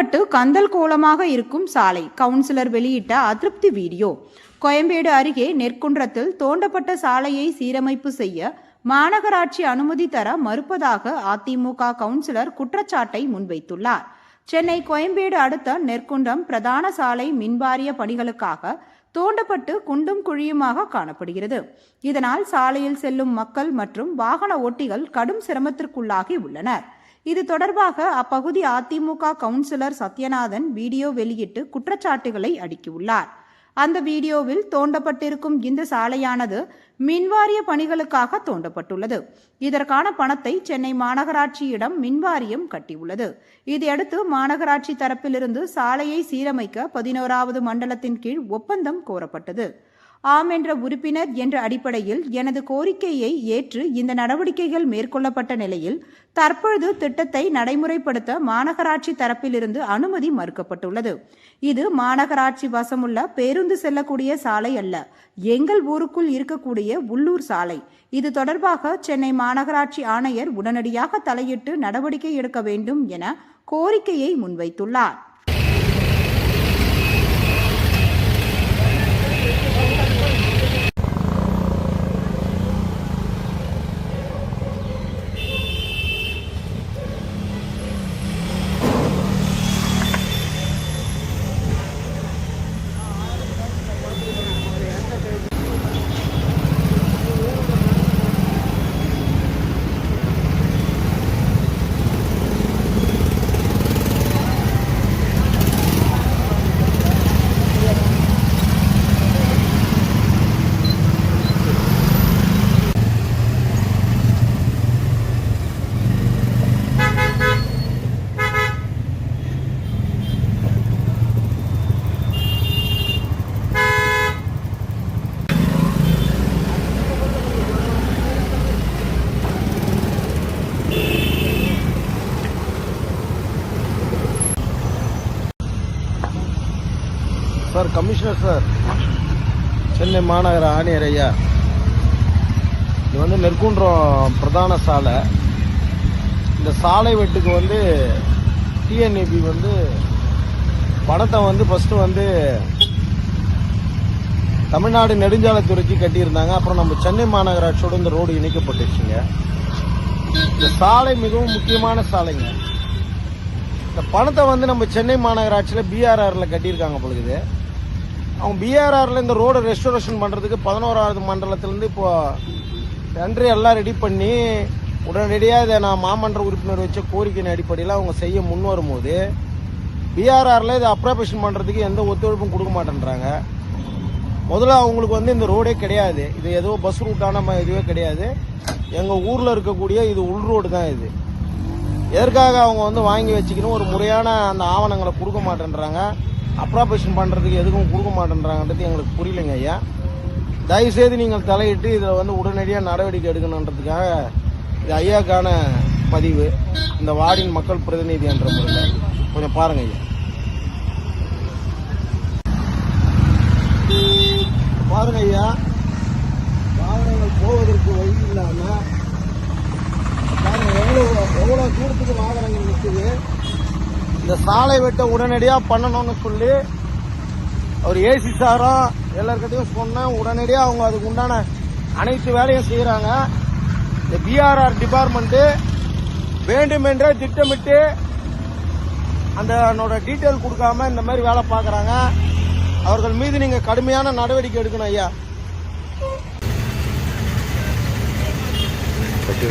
தோண்டப்பட்டு கந்தல் கோலமாக இருக்கும் சாலை கவுன்சிலர் வெளியிட்ட அதிருப்தி வீடியோ. கோயம்பேடு அருகே நெற்குன்றத்தில் தோண்டப்பட்ட சாலையை சீரமைப்பு செய்ய மாநகராட்சி அனுமதி தர மறுப்பதாக அதிமுக கவுன்சிலர் குற்றச்சாட்டை முன்வைத்துள்ளார். சென்னை கோயம்பேடு அடுத்த நெற்குன்றம் பிரதான சாலை மின்வாரிய பணிகளுக்காக தோண்டப்பட்டு குண்டும் குழியுமாக காணப்படுகிறது. இதனால் சாலையில் செல்லும் மக்கள் மற்றும் வாகன ஓட்டிகள் கடும் சிரமத்திற்குள்ளாகி உள்ளனர். இது தொடர்பாக அப்பகுதி அதிமுக கவுன்சிலர் சத்யநாதன் வீடியோ வெளியிட்டு குற்றச்சாட்டுகளை அடுக்கியுள்ளார். அந்த வீடியோவில் தோண்டப்பட்டிருக்கும் இந்த சாலையானது மின்வாரிய பணிகளுக்காக தோண்டப்பட்டுள்ளது. இதற்கான பணத்தை சென்னை மாநகராட்சியிடம் மின்வாரியம் கட்டியுள்ளது. இதையடுத்து மாநகராட்சி தரப்பிலிருந்து சாலையை சீரமைக்க பதினோராவது மண்டலத்தின் கீழ் ஒப்பந்தம் கோரப்பட்டது. ஆம் என்ற உறுப்பினர் என்ற அடிப்படையில் எனது கோரிக்கையை ஏற்று இந்த நடவடிக்கைகள் மேற்கொள்ளப்பட்ட நிலையில் தற்பொழுது திட்டத்தை நடைமுறைப்படுத்த மாநகராட்சி தரப்பிலிருந்து அனுமதி மறுக்கப்பட்டுள்ளது. இது மாநகராட்சி வசமுள்ள பேருந்து செல்லக்கூடிய சாலை அல்ல எங்கள் ஊருக்குள் இருக்கக்கூடிய உள்ளூர் சாலை. இது தொடர்பாக சென்னை மாநகராட்சி ஆணையர் உடனடியாக தலையிட்டு நடவடிக்கை எடுக்க வேண்டும் என கோரிக்கையை முன்வைத்துள்ளார். Sir commissioner sir. சென்னை மாநகர ஆணையர் ஐயா. இது வந்து நெற்குன்றம் பிரதான சாலை. இந்த சாலை வெட்டுக்கு வந்து டிஎன்ஏபி வந்து பணத்தை வந்து ஃபஸ்ட்டு வந்து தமிழ்நாடு நெடுஞ்சாலைத்துறைக்கு கட்டியிருந்தாங்க. அப்புறம் நம்ம சென்னை மாநகராட்சியோட இந்த ரோடு இணைக்கப்பட்டுச்சுங்க. இந்த சாலை மிகவும் முக்கியமான சாலைங்க. இந்த பணத்தை வந்து நம்ம சென்னை மாநகராட்சியில் பிஆர்ஆரில் கட்டியிருக்காங்க பொழுது அவங்க பிஆர்ஆரில் இந்த ரோடு ரெஸ்டோரேஷன் பண்ணுறதுக்கு பதினோராவது மண்டலத்திலேருந்து இப்போது நன்றி எல்லாம் ரெடி பண்ணி உடனடியாக இதை நான் மாமன்ற உறுப்பினர் வச்ச கோரிக்கையின் அடிப்படையில் அவங்க செய்ய முன் வரும்போது பிஆர்ஆரில் இதை அப்ராபேஷன் பண்ணுறதுக்கு எந்த ஒத்துழைப்பும் கொடுக்க மாட்டேன்றாங்க. முதல்ல அவங்களுக்கு வந்து இந்த ரோடே கிடையாது. இது ஏதோ பஸ் ரூட்டான இதுவே கிடையாது. எங்கள் ஊரில் இருக்கக்கூடிய இது உள் ரோடு தான் இது. எதற்காக அவங்க வந்து வாங்கி வச்சுக்கணும்? ஒரு முறையான அந்த ஆவணங்களை கொடுக்க மாட்டேன்றாங்க. அப்ராபேஷன் பண்ணுறதுக்கு எதுக்கும் கொடுக்க மாட்டேன்றாங்கன்றது எங்களுக்கு புரியலைங்க ஐயா. தயவுசெய்து நீங்கள் தலையிட்டு இதில் வந்து உடனடியாக நடவடிக்கை எடுக்கணுன்றதுக்காக இது ஐயாக்கான பதிவு இந்த வார்டின் மக்கள் பிரதிநிதி என்ற முறையில் கொஞ்சம் பாருங்க ஐயா. பாருங்க ஐயா. வாகனங்கள் போவதற்கு வழி இல்லாமல் இந்த சாலை வெட்ட உடனடியாக பண்ணணும்னு சொல்லி அவர் ஏசி சாரும் எல்லாருக்கிட்டையும் சொன்னேன். உடனடியாக அவங்க அதுக்கு உண்டான அனைத்து வேலையும் செய்கிறாங்க இந்த பிஆர்ஆர் டிபார்ட்மெண்ட்டு வேண்டுமென்றே திட்டமிட்டு அந்த அதனோட டீட்டெயில் கொடுக்காம இந்த மாதிரி வேலை பார்க்குறாங்க. அவர்கள் மீது நீங்கள் கடுமையான நடவடிக்கை எடுக்கணும் ஐயா. கட்டி